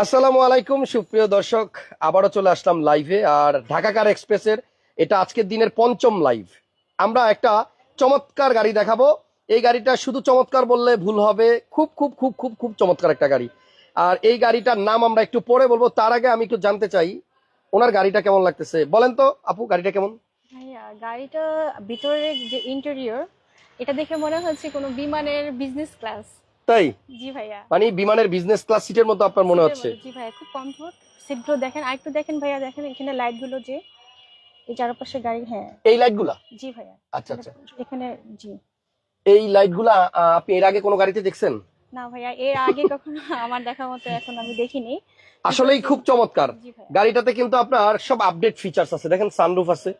আসসালামু আলাইকুম, সুপ্রিয় দর্শক। আবারও চলে আসলাম লাইভে আর ঢাকা কার এক্সপ্রেসের এটা আজকের দিনের পঞ্চম লাইভ আমরা একটা চমৎকার গাড়ি দেখাবো। এই গাড়িটা শুধু চমৎকার বললে ভুল হবে, খুব খুব খুব খুব খুব চমৎকার একটা গাড়ি। আর এই গাড়িটার নাম আমরা একটু পরে বলব, তার আগে আমি একটু জানতে চাই, ওনার গাড়িটা কেমন লাগতেছে? বলেন তো, আপু, গাড়িটা কেমন? গাড়িটা ভিতরের যে ইন্টেরিয়র এটা দেখে মনে হচ্ছে কোনো বিমানের বিজনেস ক্লাস তাই? জি ভাইয়া। মানে বিমানের বিজনেস ক্লাস সিটের মতো আপনার মনে হচ্ছে? জি ভাইয়া খুব কমফোর্ট সিটগুলো দেখেন আরেকটু দেখেন ভাইয়া দেখেন এখানে লাইটগুলো যে এই চারপাশে গাড়ি হ্যাঁ। এই লাইটগুলা জি ভাইয়া। আচ্ছা আচ্ছা। এখানে জি। এই লাইটগুলা আপনি এর আগে কোনো গাড়িতে দেখছেন? না ভাইয়া এর আগে কখনো আমার দেখা মতো এখন আমি দেখিনি। আসলেই খুব চমৎকার। গাড়িটাতে কিন্তু আপনার সব আপডেট ফিচার্স আছে। দেখেন সানরুফ আছে।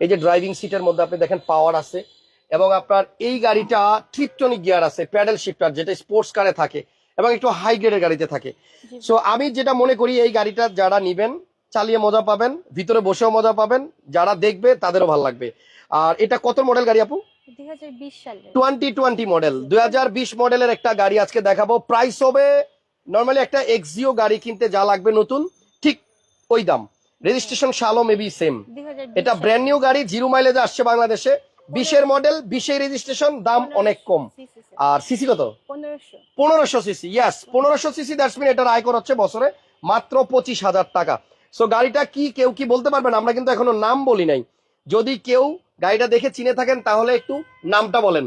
এই যে ড্রাইভিং সিটের মধ্যে আপনি দেখেন পাওয়ার আছে। এবং আপনার এই গাড়িটা ট্রিপটনিক গিয়ার আছে প্যাডেল শিফটার যেটা স্পোর্টস কারে থাকে এবং একটু হাই গ্রেডের গাড়িতে থাকে। সো আমি যেটা মনে করি এই গাড়িটা যারা নিবেন চালিয়ে মজা পাবেন ভিতরে বসেও মজা পাবেন যারা দেখবে তাদেরও ভালো লাগবে। আর এটা কত মডেল গাড়ি আপু? টোয়েন্টি টোয়েন্টি মডেল দুই মডেলের একটা গাড়ি আজকে দেখাবো। প্রাইস হবে নর্মালি একটা এক্সিও গাড়ি কিনতে যা লাগবে নতুন ঠিক ওই দাম। রেজিস্ট্রেশন সালও মেবি সেম এটা ব্র্যান্ড নিউ গাড়ি জিরো মাইলেজে আসছে বাংলাদেশে। বিশের মডেল বিশের রেজিস্ট্রেশন দাম অনেক কম। আর সিসি কত? পনেরোশো। সিসি ইয়াস পনেরোশো সিসি দ্যাটস মিন এটার আয়কর হচ্ছে বছরে মাত্র পঁচিশ হাজার টাকা। সো গাড়িটা কি কেউ কি বলতে পারবেন? আমরা কিন্তু এখনও নাম বলি নাই। যদি কেউ গাড়িটা দেখে চিনে থাকেন তাহলে একটু নামটা বলেন।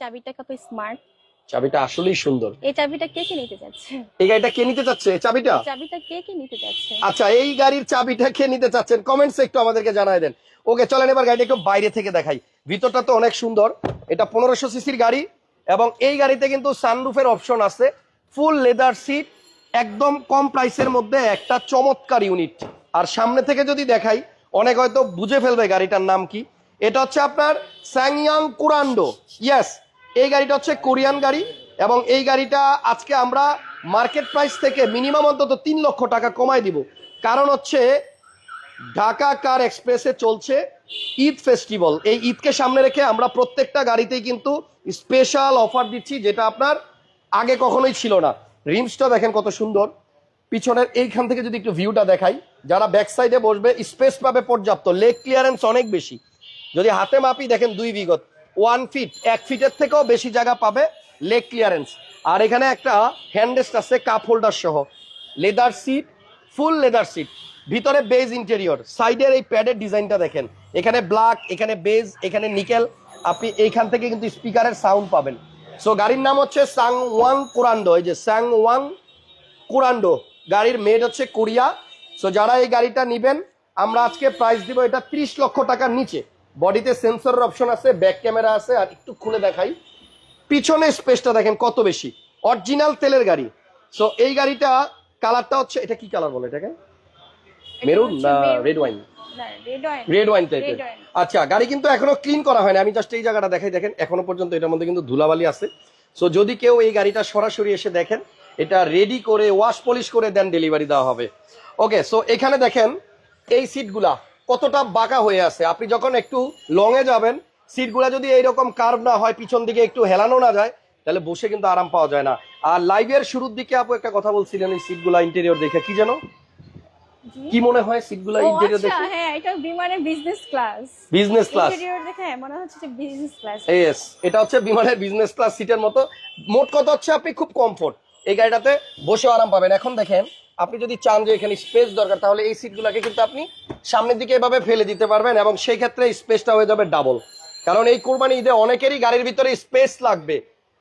চাবিটা কত স্মার্ট চাবিটা আসলেই সুন্দর। এই চাবিটা কে কে নিতে যাচ্ছে? এই গাড়িটা কে নিতে চাচ্ছে চাবিটা? চাবিটা কে কে নিতে যাচ্ছে? আচ্ছা এই গাড়ির চাবিটা কে নিতে চাচ্ছেন? কমেন্টস একটু আমাদেরকে জানায় দেন। ওকে, চলেন এবার গাড়িটা একটু বাইরে থেকে দেখাই। ভিতরটা তো অনেক সুন্দর। এটা পনেরোশো সিসির গাড়ি এবং এই গাড়িতে কিন্তু সানরুফের অপশন আছে। ফুল লেদার সিট একদম কম প্রাইসের মধ্যে একটা চমৎকার ইউনিট আর সামনে থেকে যদি দেখাই, অনেক হয়তো বুঝে ফেলবে গাড়িটার নাম কি। এটা হচ্ছে আপনার স্যাংয়াং কুরান্ডো ইয়াস এই গাড়িটা হচ্ছে কোরিয়ান গাড়ি এবং এই গাড়িটা আজকে আমরা মার্কেট প্রাইস থেকে মিনিমাম অন্তত তিন লক্ষ টাকা কমায় দিব। কারণ হচ্ছে ঢাকা কার এক্সপ্রেসে চলছে ঈদ ফেস্টিভ্যাল। এই ঈদকে সামনে রেখে আমরা প্রত্যেকটা গাড়িতেই কিন্তু স্পেশাল অফার দিচ্ছি, যেটা আপনার আগে কখনোই ছিল না। রিমসটা দেখেন কত সুন্দর। পিছনের এইখান থেকে যদি একটু ভিউটা দেখাই, যারা ব্যাক সাইডে বসবে স্পেস পাবে পর্যাপ্ত। লেগ ক্লিয়ারেন্স অনেক বেশি। যদি হাতে মাপি দেখেন দুই বিগত ওয়ান ফিট এক ফিটের থেকেও বেশি জায়গা পাবে লেগ ক্লিয়ারেন্স আর এখানে একটা হ্যান্ডেস্ট আছে কাপ হোল্ডার সহ। Leather seat full leather seat ভিতরে বেজ ইন্টেরিয়র, সাইডের এই প্যাডের ডিজাইনটা দেখেন। এখানে ব্ল্যাক, এখানে বেজ, এখানে নিকেল। আপনি এইখান থেকে কিন্তু স্পিকারের সাউন্ড পাবেন। সো গাড়ির নাম হচ্ছে সাং ওয়াং কোরান্ডো। এই যে স্যাং ওয়াং কোরান্ডো, গাড়ির মেড হচ্ছে কোরিয়া। সো যারা এই গাড়িটা নিবেন, আমরা আজকে প্রাইস দিব এটা 30 লক্ষ টাকার নিচে। বডিতে সেন্সরের অপশন আছে ব্যাক ক্যামেরা আছে, আর একটু খুলে দেখাই। পিছনে স্পেসটা দেখেন কত বেশি। অরিজিনাল তেলের গাড়ি। সো এই গাড়িটা কালারটা হচ্ছে, এটা কি কালার বলে এটাকে? মেরুন না রেড ওয়াইন রেড ওয়াইন টাইপের আচ্ছা গাড়ি কিন্তু এখনও ক্লিন করা হয়নি। আমি জাস্ট এই জায়গাটা দেখাই দেখেন এখনও পর্যন্ত এটার মধ্যে কিন্তু ধুলাবালি আছে। সো যদি কেউ এই গাড়িটা সরাসরি এসে দেখেন এটা রেডি করে ওয়াশ পলিশ করে দেন ডেলিভারি দেওয়া হবে। ওকে সো এখানে দেখেন এই সিটগুলা কতটা বাঁকা হয়ে আছে। আপনি যখন একটু লং এ যাবেন সিটগুলা যদি এইরকম কার্ভ না হয় পিছন দিকে একটু হেলানো না যায় তাহলে বসে কিন্তু আরাম পাওয়া যায় না। আর লাইভের শুরুর দিকে আপু একটা কথা বলছিলেন এই সিটগুলা ইন্টেরিয়র দেখে কি জানো জি। কি মনে হয় সিটগুলো ইন্টেরিয়র আচ্ছা দেখে? হ্যাঁ এটা বিমানের business class business class interior দেখে মনে হচ্ছে যে বিজনেস ক্লাস এস এটা হচ্ছে বিমানের বিজনেস ক্লাস সিটের মতো। মোট কথা হচ্ছে আপনি খুব কমফোর্ট এই গাড়িটাতে বসে আরাম পাবেন। এখন দেখেন আপনি যদি চান যে এখানে স্পেস দরকার তাহলে এই সিটগুলোকে কিন্তু আপনি সামনের দিকে এভাবে ফেলে দিতে পারবেন এবং সেই ক্ষেত্রে স্পেসটা হয়ে যাবে ডাবল কারণ এই কোরবানি ঈদে অনেকেরই গাড়ির ভিতরে স্পেস লাগবে।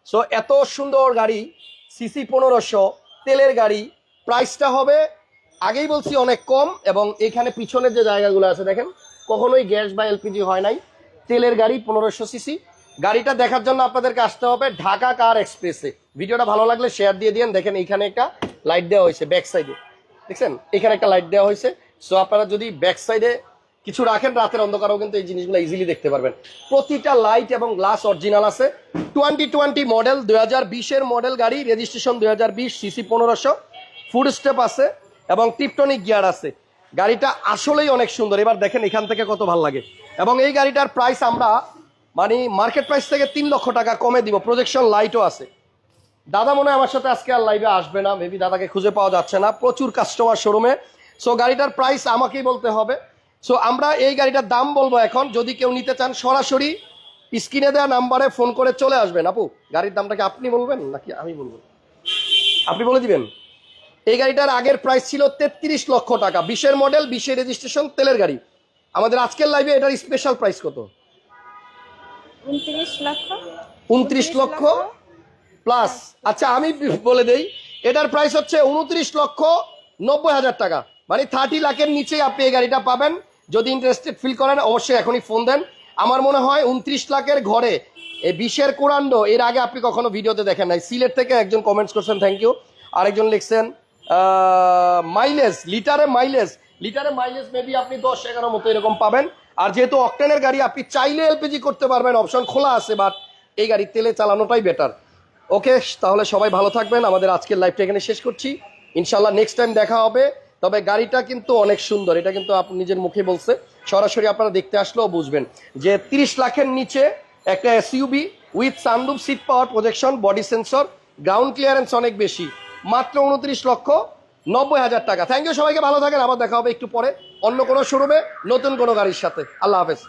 সো এত সুন্দর গাড়ি সিসি পনেরোশো তেলের গাড়ি প্রাইসটা হবে আগেই বলছি অনেক কম এবং এখানে পিছনের যে জায়গাগুলো আছে দেখেন, কখনোই গ্যাস বা এলপিজি হয় নাই। তেলের গাড়ি পনেরোশো সিসি। গাড়িটা দেখার জন্য আপনাদেরকে আসতে হবে ঢাকা কার এক্সপ্রেসে। ভিডিওটা ভালো লাগলে শেয়ার দিয়ে দিন দেখেন এখানে একটা লাইট দেওয়া হয়েছে ব্যাক সাইডে দেখছেন? এখানে একটা লাইট দেওয়া হয়েছে। সো আপনারা যদি ব্যাক সাইডে কিছু রাখেন, রাতের অন্ধকারেও কিন্তু এই জিনিসগুলো ইজিলি দেখতে পারবেন। প্রতিটা লাইট এবং গ্লাস অরিজিনাল আছে। টোয়েন্টি টোয়েন্টি মডেল দুই হাজার বিশের মডেল গাড়ি রেজিস্ট্রেশন দুই হাজার বিশ সিসি পনেরোশো। ফুড স্টেপ আছে। এবং টিপটনিক গিয়ার আছে। গাড়িটা আসলেই অনেক সুন্দর। এবার দেখেন এখান থেকে কত ভালো লাগে। এবং এই গাড়িটার প্রাইস আমরা মানে মার্কেট প্রাইস থেকে তিন লক্ষ টাকা কমে দিব। প্রজেকশন লাইটও আছে। দাদা মনে আমার সাথে আজকে আর লাইভে আসবে না। মেবি দাদাকে খুঁজে পাওয়া যাচ্ছে না। প্রচুর কাস্টমার শোরুমে সো গাড়িটার প্রাইস আমাকেই বলতে হবে। সো আমরা এই গাড়িটার দাম বলব এখন। যদি কেউ নিতে চান, সরাসরি স্ক্রিনে দেওয়া নাম্বারে ফোন করে চলে আসবেন। আপু, গাড়ির দামটা কি আপনি বলবেন নাকি আমি বলব? আপনি বলে দিবেন? এই গাড়িটার আগের প্রাইস ছিল তেত্রিশ লক্ষ টাকা। বিশের মডেল বিশের রেজিস্ট্রেশন তেলের গাড়ি। আমাদের আজকের লাইভে এটার স্পেশাল প্রাইস কত? উনত্রিশ লক্ষ। উনত্রিশ লক্ষ প্লাস আচ্ছা আমি বলে দেই এটার প্রাইস হচ্ছে উনত্রিশ লক্ষ নব্বই হাজার টাকা। মানে থার্টি লাখের নিচেই আপনি এই গাড়িটা পাবেন। যদি ইন্টারেস্টেড ফিল করেন অবশ্যই এখনই ফোন দেন। আমার মনে হয় উনত্রিশ লাখের ঘরে এই বিশের কোরান্ড এর আগে আপনি কখনো ভিডিওতে দেখেন নাই। সিলেট থেকে একজন কমেন্টস করছেন থ্যাংক ইউ আরেকজন লিখছেন মাইলেজ লিটারে মাইলেজ লিটারে মাইলেজ মেবি আপনি দশ, এগারো মতো এরকম পাবেন। আর যেহেতু অকটেনের গাড়ি, আপনি চাইলে এলপিজি করতে পারবেন অপশন খোলা আছে বাট এই গাড়ি তেলে চালানোটাই বেটার ওকে তাহলে সবাই ভালো থাকবেন। আমাদের আজকের লাইভটা এখানে শেষ করছি। ইনশাল্লাহ নেক্সট টাইম দেখা হবে। তবে গাড়িটা কিন্তু অনেক সুন্দর। এটা কিন্তু আপনি নিজের মুখে বলছে। সরাসরি আপনারা দেখতে আসলেও বুঝবেন যে তিরিশ লাখের নিচে একটা SUV with sunroof seat power projection body sensor ground clearance অনেক বেশি। মাত্র উনত্রিশ লক্ষ নব্বই হাজার টাকা। থ্যাংক ইউ সবাইকে, ভালো থাকেন, আবার দেখা হবে একটু পরে অন্য কোনো শোরুমে নতুন কোনো গাড়ির সাথে। আল্লাহ হাফেজ।